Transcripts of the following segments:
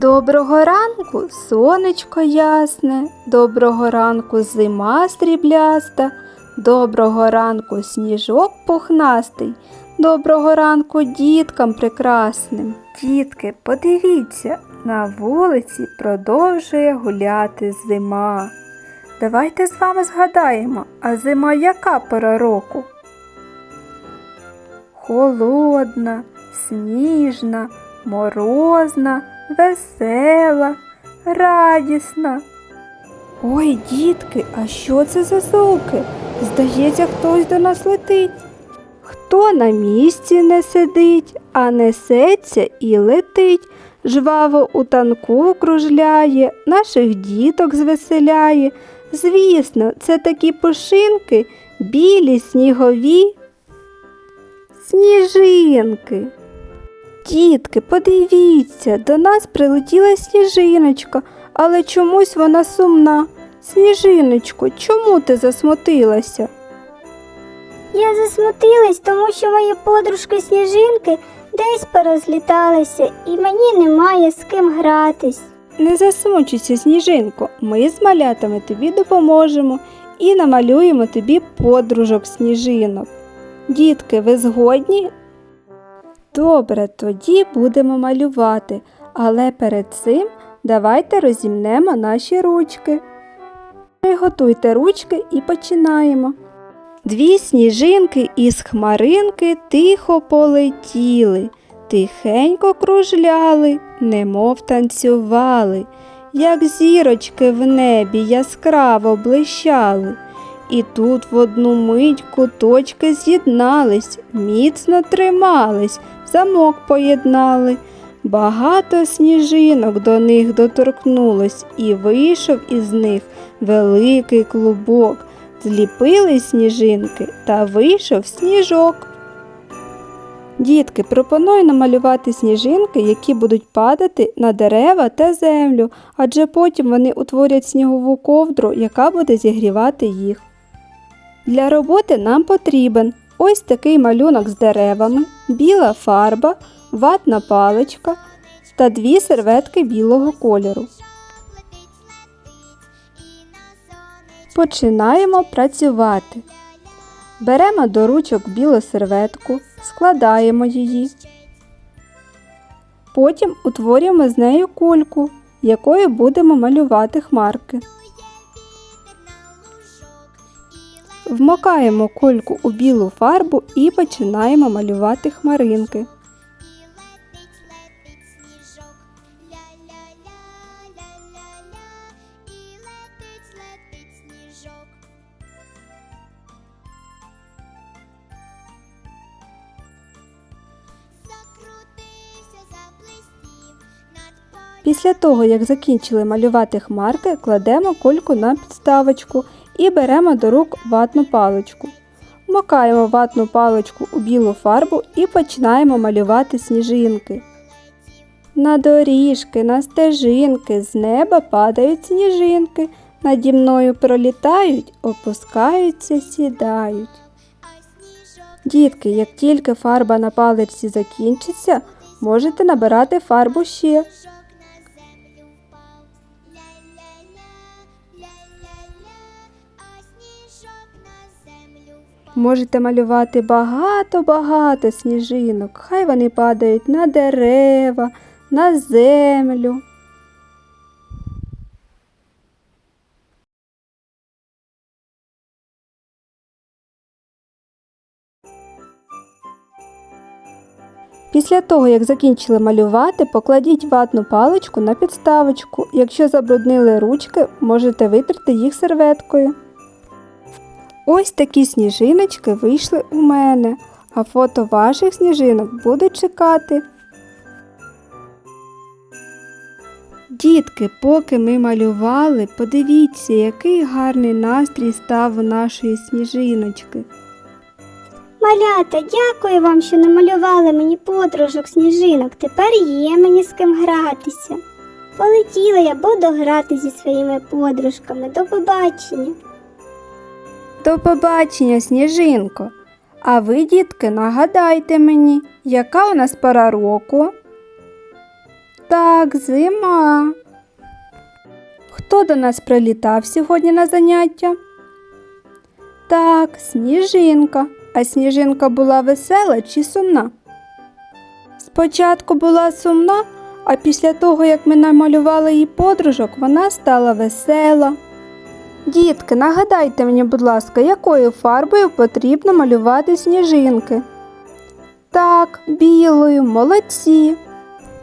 Доброго ранку, сонечко ясне, доброго ранку зима срібляста, доброго ранку сніжок пухнастий, доброго ранку діткам прекрасним. Дітки, подивіться, на вулиці продовжує гуляти зима. Давайте з вами згадаємо, а зима яка пора року? Холодна, сніжна, морозна, весела, радісна. Ой, дітки, а що це за звуки? Здається, хтось до нас летить. Хто на місці не сидить, а несеться і летить, жваво у танку кружляє, наших діток звеселяє. Звісно, це такі пушинки, білі снігові сніжинки. Дітки, подивіться, до нас прилетіла сніжиночка, але чомусь вона сумна. Сніжиночко, чому ти засмутилася? Я засмутилась, тому що мої подружки сніжинки десь порозліталися, і мені немає з ким гратись. Не засмучуйся, сніжинко, ми з малятами тобі допоможемо і намалюємо тобі подружок сніжинок. Дітки, ви згодні? Добре, тоді будемо малювати, але перед цим давайте розімнемо наші ручки. Приготуйте ручки і починаємо. Дві сніжинки із хмаринки тихо полетіли, тихенько кружляли, немов танцювали, як зірочки в небі яскраво блищали. І тут в одну мить куточки з'єднались, міцно тримались, замок поєднали. Багато сніжинок до них доторкнулось, і вийшов із них великий клубок. Зліпили сніжинки та вийшов сніжок. Дітки, пропоную намалювати сніжинки, які будуть падати на дерева та землю, адже потім вони утворять снігову ковдру, яка буде зігрівати їх. Для роботи нам потрібен ось такий малюнок з деревами, біла фарба, ватна паличка та дві серветки білого кольору. Починаємо працювати. Беремо до ручок білу серветку, складаємо її. Потім утворюємо з нею кульку, якою будемо малювати хмарки. Вмокаємо кульку у білу фарбу і починаємо малювати хмаринки. Після того, як закінчили малювати хмарки, кладемо кульку на підставочку і беремо до рук ватну паличку. Вмикаємо ватну паличку у білу фарбу і починаємо малювати сніжинки. На доріжки, на стежинки з неба падають сніжинки, наді мною пролітають, опускаються, сідають. Дітки, як тільки фарба на паличці закінчиться, можете набирати фарбу ще. Можете малювати багато-багато сніжинок. Хай вони падають на дерева, на землю. Після того, як закінчили малювати, покладіть ватну паличку на підставочку. Якщо забруднили ручки, можете витерти їх серветкою. Ось такі сніжиночки вийшли у мене, а фото ваших сніжинок будуть чекати. Дітки, поки ми малювали, подивіться, який гарний настрій став у нашої сніжиночки. Малята, дякую вам, що намалювали мені подружок сніжинок. Тепер є мені з ким гратися. Полетіла я, буду грати зі своїми подружками. До побачення. До побачення, сніжинко. А ви, дітки, нагадайте мені, яка у нас пора року? Так, зима. Хто до нас прилітав сьогодні на заняття? Так, сніжинка. А сніжинка була весела чи сумна? Спочатку була сумна, а після того, як ми намалювали їй подружок, вона стала весела. Дітки, нагадайте мені, будь ласка, якою фарбою потрібно малювати сніжинки? Так, білою, молодці.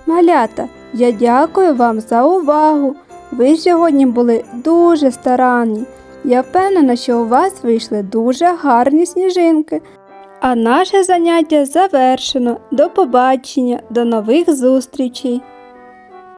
Малята, я дякую вам за увагу. Ви сьогодні були дуже старанні. Я впевнена, що у вас вийшли дуже гарні сніжинки. А наше заняття завершено. До побачення, до нових зустрічей!